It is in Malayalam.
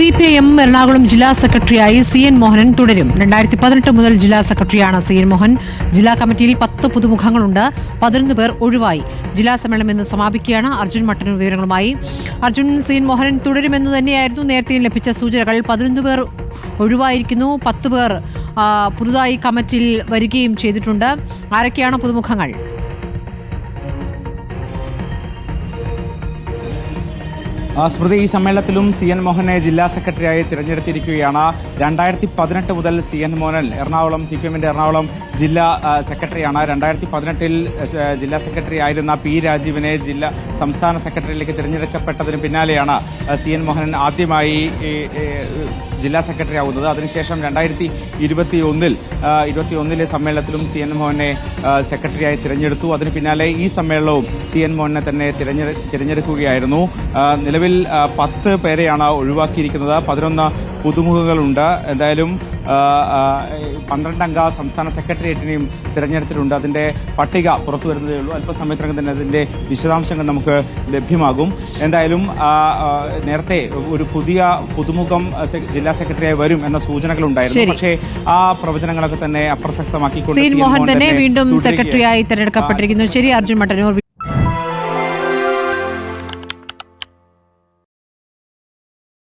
C P I M Ernakulam ജില്ലാ സെക്രട്ടറിയായി സി എൻ മോഹനൻ തുടരും. രണ്ടായിരത്തി പതിനെട്ട് മുതൽ ജില്ലാ സെക്രട്ടറിയാണ് സി എൻ മോഹൻ. ജില്ലാ കമ്മിറ്റിയിൽ പത്ത് പുതുമുഖങ്ങളുണ്ട്. പതിനൊന്ന് പേർ ഒഴിവായി. ജില്ലാ സമ്മേളനം ഇന്ന് സമാപിക്കുകയാണ്. അർജുൻ മട്ടൻ വിവരങ്ങളുമായി. അർജുൻ സി എൻ മോഹനൻ തുടരുമെന്ന് തന്നെയായിരുന്നു നേരത്തെ ലഭിച്ച സൂചനകൾ. പതിനൊന്ന് പേർ ഒഴിവായിരിക്കുന്നു. പത്ത് പേർ പുതുതായി കമ്മിറ്റിയിൽ വരികയും ചെയ്തിട്ടുണ്ട്. ആരൊക്കെയാണ് പുതുമുഖങ്ങൾ? സ്മൃതി ഈ സമ്മേളനത്തിലും സി എൻ മോഹനെ ജില്ലാ സെക്രട്ടറിയായി തിരഞ്ഞെടുത്തിരിക്കുകയാണ്. രണ്ടായിരത്തി പതിനെട്ട് മുതൽ C N Mohan Ernakulam C P എമ്മിന്റെ എറണാകുളം ജില്ലാ സെക്രട്ടറിയാണ്. രണ്ടായിരത്തി പതിനെട്ടിൽ ജില്ലാ സെക്രട്ടറി ആയിരുന്ന പി രാജീവിനെ ജില്ലാ സംസ്ഥാന സെക്രട്ടറിയിലേക്ക് തിരഞ്ഞെടുക്കപ്പെട്ടതിന് പിന്നാലെയാണ് സി എൻ മോഹനൻ ആദ്യമായി ജില്ലാ സെക്രട്ടറി ആവുന്നത്. അതിനുശേഷം രണ്ടായിരത്തി ഇരുപത്തി ഒന്നിൽ ഇരുപത്തി ഒന്നിലെ സമ്മേളനത്തിലും സി എൻ മോഹനെ സെക്രട്ടറിയായി തിരഞ്ഞെടുത്തു. അതിന് പിന്നാലെ ഈ സമ്മേളനവും സി എൻ മോഹനെ തന്നെ തിരഞ്ഞെടുക്കുകയായിരുന്നു. നിലവിൽ പത്ത് പേരെയാണ് ഒഴിവാക്കിയിരിക്കുന്നത്. പതിനൊന്ന് പുതുമുഖങ്ങളുണ്ട്. എന്തായാലും പന്ത്രണ്ടംഗ സംസ്ഥാന സെക്രട്ടേറിയറ്റിനെയും തിരഞ്ഞെടുത്തിട്ടുണ്ട്. അതിന്റെ പട്ടിക പുറത്തു വരുന്നതേ ഉള്ളൂ. അല്പസമയത്തിനകം തന്നെ അതിന്റെ വിശദാംശങ്ങൾ നമുക്ക് ലഭ്യമാകും. എന്തായാലും നേരത്തെ ഒരു പുതിയ പുതുമുഖം ജില്ലാ സെക്രട്ടറിയായി വരും എന്ന സൂചനകളുണ്ടായിരുന്നു. പക്ഷേ ആ പ്രവചനങ്ങളൊക്കെ തന്നെ അപ്രസക്തമാക്കിക്കൊണ്ട് മോഹൻ തന്നെ വീണ്ടും. സെക്രട്ടറിയായി തിരഞ്ഞെടുക്കപ്പെട്ടിരിക്കുന്നു. ശരി അർജുൻ മട്ടന്നൂർ